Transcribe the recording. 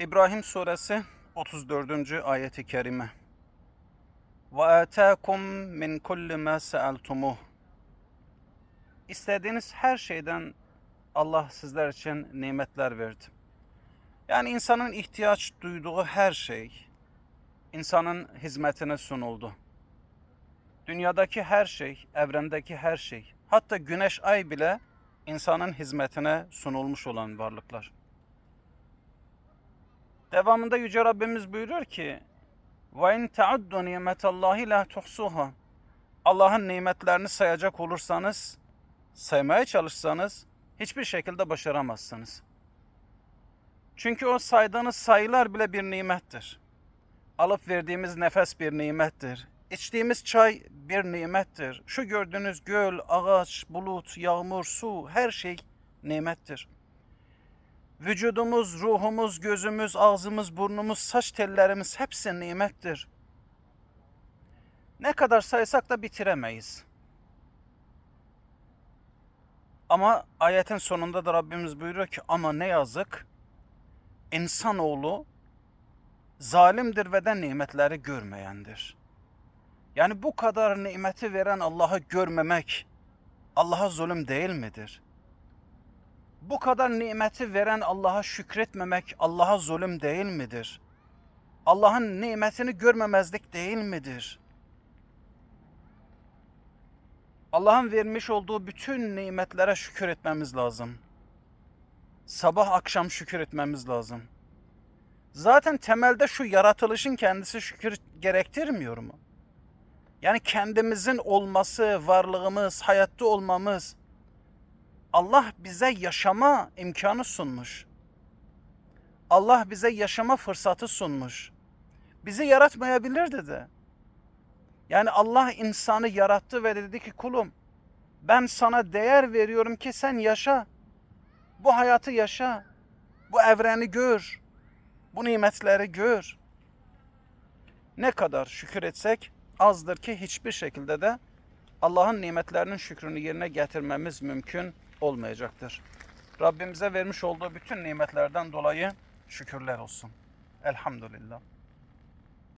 İbrahim suresi 34. ayeti kerime. Ve ataakum min kulli ma sa'altumuh. İstediğiniz her şeyden Allah sizler için nimetler verdi. Yani insanın ihtiyaç duyduğu her şey insanın hizmetine sunuldu. Dünyadaki her şey, evrendeki her şey, hatta güneş ay bile insanın hizmetine sunulmuş olan varlıklar. Devamında Yüce Rabbimiz buyuruyor ki وَاِنْ تَعُدُّ نِيمَةَ اللّٰهِ لَا تُحْسُوهَا Allah'ın nimetlerini sayacak olursanız, saymaya çalışsanız hiçbir şekilde başaramazsınız. Çünkü o saydığınız sayılar bile bir nimettir. Alıp verdiğimiz nefes bir nimettir. İçtiğimiz çay bir nimettir. Şu gördüğünüz göl, ağaç, bulut, yağmur, su her şey nimettir. Vücudumuz, ruhumuz, gözümüz, ağzımız, burnumuz, saç tellerimiz hepsi nimettir. Ne kadar saysak da bitiremeyiz. Ama ayetin sonunda da Rabbimiz buyuruyor ki ama ne yazık insanoğlu zalimdir ve de nimetleri görmeyendir. Yani bu kadar nimeti veren Allah'ı görmemek Allah'a zulüm değil midir? Bu kadar nimeti veren Allah'a şükretmemek Allah'a zulüm değil midir? Allah'ın nimetini görmemezlik değil midir? Allah'ın vermiş olduğu bütün nimetlere şükür etmemiz lazım. Sabah akşam şükür etmemiz lazım. Zaten temelde şu yaratılışın kendisi şükür gerektirmiyor mu? Yani kendimizin olması, varlığımız, hayatta olmamız, Allah bize yaşama imkanı sunmuş. Allah bize yaşama fırsatı sunmuş. Bizi yaratmayabilirdi de. Yani Allah insanı yarattı ve dedi ki kulum ben sana değer veriyorum ki sen yaşa. Bu hayatı yaşa. Bu evreni gör. Bu nimetleri gör. Ne kadar şükür etsek azdır ki hiçbir şekilde de Allah'ın nimetlerinin şükrünü yerine getirmemiz mümkün olmayacaktır. Rabbimize vermiş olduğu bütün nimetlerden dolayı şükürler olsun. Elhamdülillah.